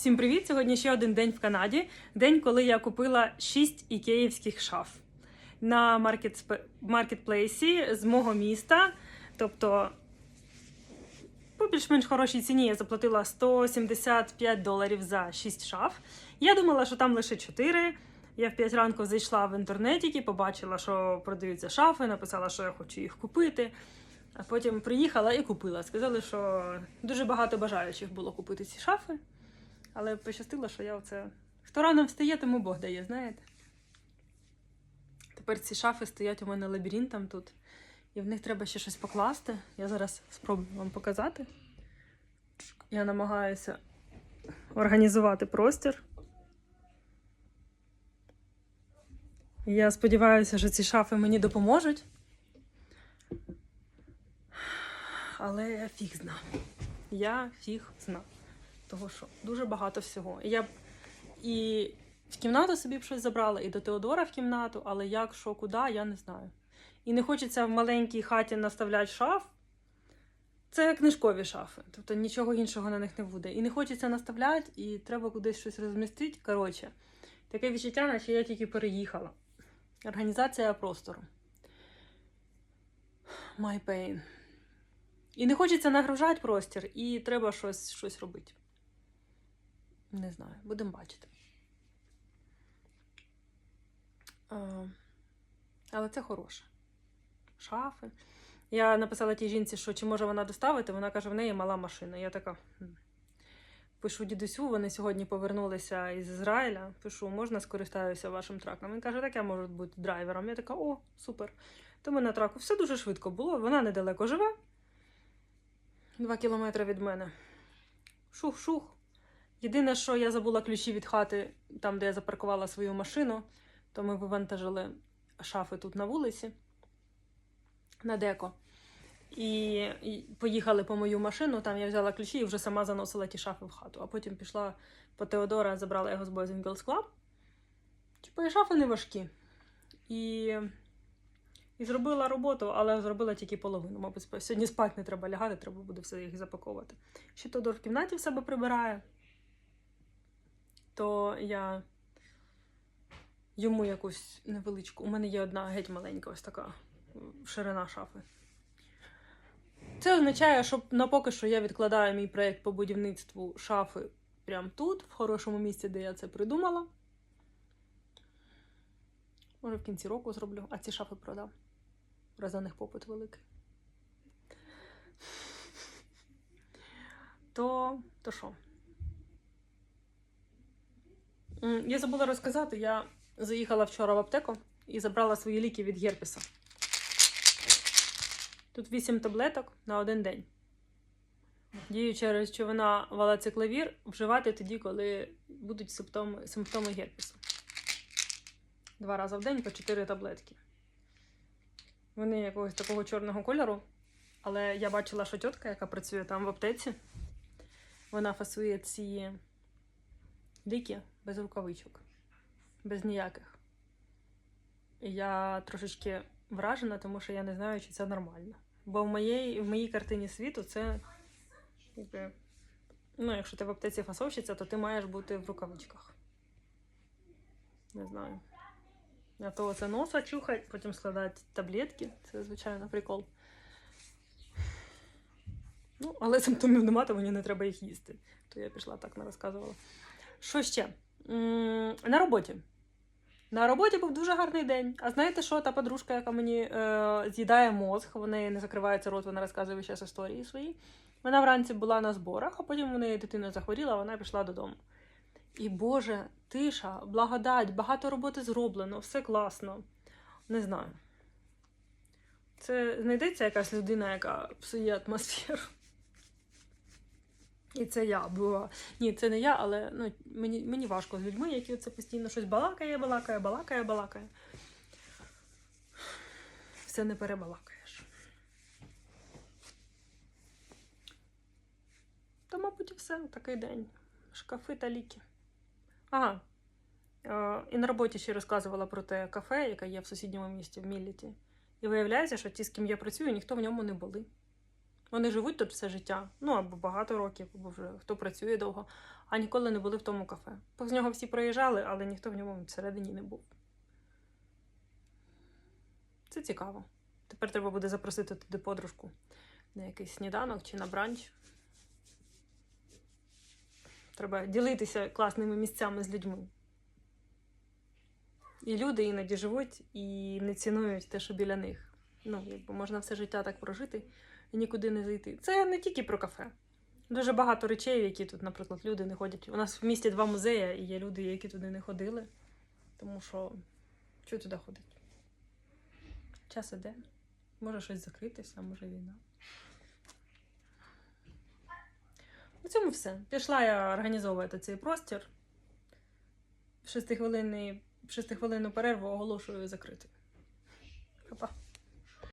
Всім привіт! Сьогодні ще один день в Канаді. День, коли я купила 6 ікеївських шаф на маркетплейсі з мого міста. Тобто, по більш-менш хорошій ціні я заплатила 175 доларів за 6 шаф. Я думала, що там лише 4. Я в 5 ранку зайшла в інтернеті, побачила, що продаються шафи, написала, що я хочу їх купити. А потім приїхала і купила. Сказали, що дуже багато бажаючих було купити ці шафи. Але пощастило, що я оце. Хто рано встає, тому Бог дає, знаєте? Тепер ці шафи стоять у мене лабіринтом тут. І в них треба ще щось покласти. Я зараз спробую вам показати. Я намагаюся організувати простір. Я сподіваюся, що ці шафи мені допоможуть. Але я фіг зна. Я фіг зна. Того що дуже багато всього. І Я б і в кімнату собі б щось забрала, і до Теодора в кімнату, але як, що, куди, я не знаю. І не хочеться в маленькій хаті наставляти шаф. Це книжкові шафи, тобто нічого іншого на них не буде. І не хочеться наставляти, і треба кудись щось розмістити. Коротше, таке відчуття, наче я тільки переїхала. Організація простору. My pain. І не хочеться нагружати простір, і треба щось, щось робити. Не знаю, будемо бачити. А, але це хороше. Шафи. Я написала тій жінці, що чи може вона доставити, вона каже, в неї мала машина. Я така. Пишу дідусю, вони сьогодні повернулися із Ізраїля. Пишу, можна скористаюся вашим траком. Він каже, так я можу бути драйвером. Я така, о, супер. То ми на траку все дуже швидко було. Вона недалеко живе. Два кілометри від мене. Шух-шух. Єдине, що я забула ключі від хати, там, де я запаркувала свою машину, то ми вивантажили шафи тут на вулиці на деко. І, поїхали по мою машину, там я взяла ключі і вже сама заносила ті шафи в хату. А потім пішла по Теодора, забрала його з Boys and Girls Club. Типу, і шафи не важкі. І, і зробила роботу, але зробила тільки половину. Мабуть, сьогодні спати не треба лягати, треба буде все їх запаковувати. Ще Теодор в кімнаті в себе прибирає, то я йому якусь невеличку. У мене є одна геть маленька, ось така ширина шафи. Це означає, що на поки що я відкладаю мій проєкт по будівництву шафи прямо тут, в хорошому місці, де я це придумала. Може, в кінці року зроблю, а ці шафи продам. Раз за них попит великий. То, то що? Я забула розказати, я заїхала вчора в аптеку і забрала свої ліки від герпеса. Тут 8 таблеток на один день. Діюча речовина валациклавір вживати тоді, коли будуть симптоми, симптоми герпесу. Два рази в день по 4 таблетки. Вони якогось такого чорного кольору. Але я бачила, що тітка, яка працює там в аптеці, вона фасує ці ліки без рукавичок, без ніяких. Я трошечки вражена, тому що я не знаю, чи це нормально. Бо в моїй, в моїй картині світу це. Ну, якщо ти в аптеці фасовщиця, то ти маєш бути в рукавичках. Не знаю. А то це носа чухать, потім складати таблетки. Це, звичайно, прикол. Ну, але симптомів нема, то мені не треба їх їсти. То я пішла так не розказувала. Що ще? На роботі. На роботі був дуже гарний день. А знаєте що? Та подружка, яка мені е, з'їдає мозг, в не закривається рот, вона розказує зараз історії свої. Вона вранці була на зборах, а потім в неї дитина захворіла, вона пішла додому. І Боже, тиша, благодать, багато роботи зроблено, все класно. Не знаю. Це знайдеться якась людина, яка псує атмосферу. І це я була. Ні, це не я, але ну, мені, мені важко з людьми, які це постійно щось балакає, балакає, балакає, балакає. Все не перебалакаєш. То, мабуть, і все, такий день. Шкафи та ліки. Ага. Е, і на роботі ще розказувала про те кафе, яке є в сусідньому місті в Мілліті. І виявляється, що ті, з ким я працюю, ніхто в ньому не були. Вони живуть тут все життя, ну або багато років, або вже хто працює довго, а ніколи не були в тому кафе. Повз нього всі проїжджали, але ніхто в ньому всередині не був. Це цікаво. Тепер треба буде запросити туди подружку на якийсь сніданок чи на бранч. Треба ділитися класними місцями з людьми. І люди іноді живуть і не цінують те, що біля них. Ну, якби можна все життя так прожити і нікуди не зайти. Це не тільки про кафе. Дуже багато речей, які тут, наприклад, люди не ходять. У нас в місті два музеї, і є люди, які туди не ходили. Тому що що туди ходить? Час іде. Може щось закритися, може війна. На цьому все. Пішла я організовувати цей простір. Шестихвилинну перерву оголошую закритий. Па-па.